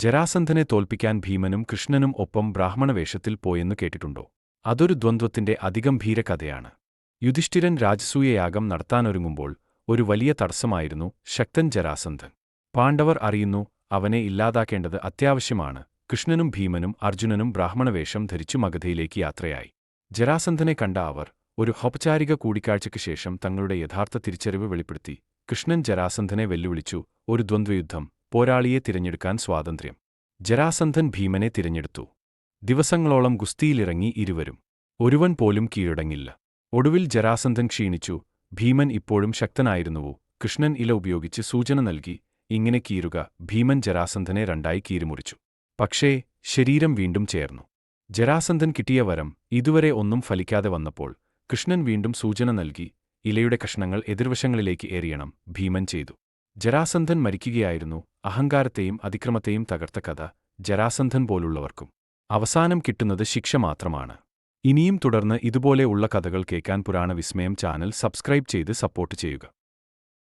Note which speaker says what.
Speaker 1: ജരാസന്ധനെ തോൽപ്പിക്കാൻ ഭീമനും കൃഷ്ണനും ഒപ്പം ബ്രാഹ്മണവേഷത്തിൽ പോയെന്നു കേട്ടിട്ടുണ്ടോ? അതൊരു ദ്വന്ദ്വത്തിന്റെ അതിഗംഭീര കഥയാണ് യുധിഷ്ഠിരൻ രാജസൂയയാഗം നടത്താനൊരുങ്ങുമ്പോൾ ഒരു വലിയ തടസ്സമായിരുന്നു ശക്തൻ ജരാസന്ധൻ. പാണ്ഡവർ അറിയുന്നു അവനെ ഇല്ലാതാക്കേണ്ടത് അത്യാവശ്യമാണ്. കൃഷ്ണനും ഭീമനും അർജുനനും ബ്രാഹ്മണവേഷം ധരിച്ചു മഗധയിലേക്ക് യാത്രയായി. ജരാസന്ധനെ കണ്ട അവർ ഒരു ഔപചാരിക കൂടിക്കാഴ്ചയ്ക്ക് ശേഷം തങ്ങളുടെ യഥാർത്ഥ തിരിച്ചറിവ് വെളിപ്പെടുത്തി. കൃഷ്ണൻ ജരാസന്ധനെ വെല്ലുവിളിച്ചു ഒരു ദ്വന്ദ്വയുദ്ധം പോരാളിയെ തിരഞ്ഞെടുക്കാൻ സ്വാതന്ത്ര്യം. ജരാസന്ധൻ ഭീമനെ തിരഞ്ഞെടുത്തു. ദിവസങ്ങളോളം ഗുസ്തിയിലിറങ്ങി ഇരുവരും. ഒരുവൻ പോലും കീഴടങ്ങില്ല. ഒടുവിൽ ജരാസന്ധൻ ക്ഷീണിച്ചു. ഭീമൻ ഇപ്പോഴും ശക്തനായിരുന്നുവോ? കൃഷ്ണൻ ഇല ഉപയോഗിച്ച് സൂചന നൽകി ഇങ്ങനെ കീറുക. ഭീമൻ ജരാസന്ധനെ രണ്ടായി കീരുമുറിച്ചു പക്ഷേ ശരീരം വീണ്ടും ചേർന്നു. ജരാസന്ധൻ കിട്ടിയ വരം ഇതുവരെ ഒന്നും ഫലിക്കാതെ വന്നപ്പോൾ കൃഷ്ണൻ വീണ്ടും സൂചന നൽകി ഇലയുടെ കഷ്ണങ്ങൾ എതിർവശങ്ങളിലേക്ക് എറിയണം ഭീമൻ ചെയ്തു. ജരാസന്ധൻ മരിക്കുകയായിരുന്നു അഹങ്കാരത്തെയും അതിക്രമത്തെയും തകർത്ത കഥ ജരാസന്ധൻ പോലുള്ളവർക്കും അവസാനം കിട്ടുന്നത് ശിക്ഷ മാത്രമാണ്. ഇനിയും തുടർന്ന് ഇതുപോലെ ഉള്ള കഥകൾ കേൾക്കാൻ പുരാണ വിസ്മയം ചാനൽ സബ്സ്ക്രൈബ് ചെയ്ത് സപ്പോർട്ട് ചെയ്യുക.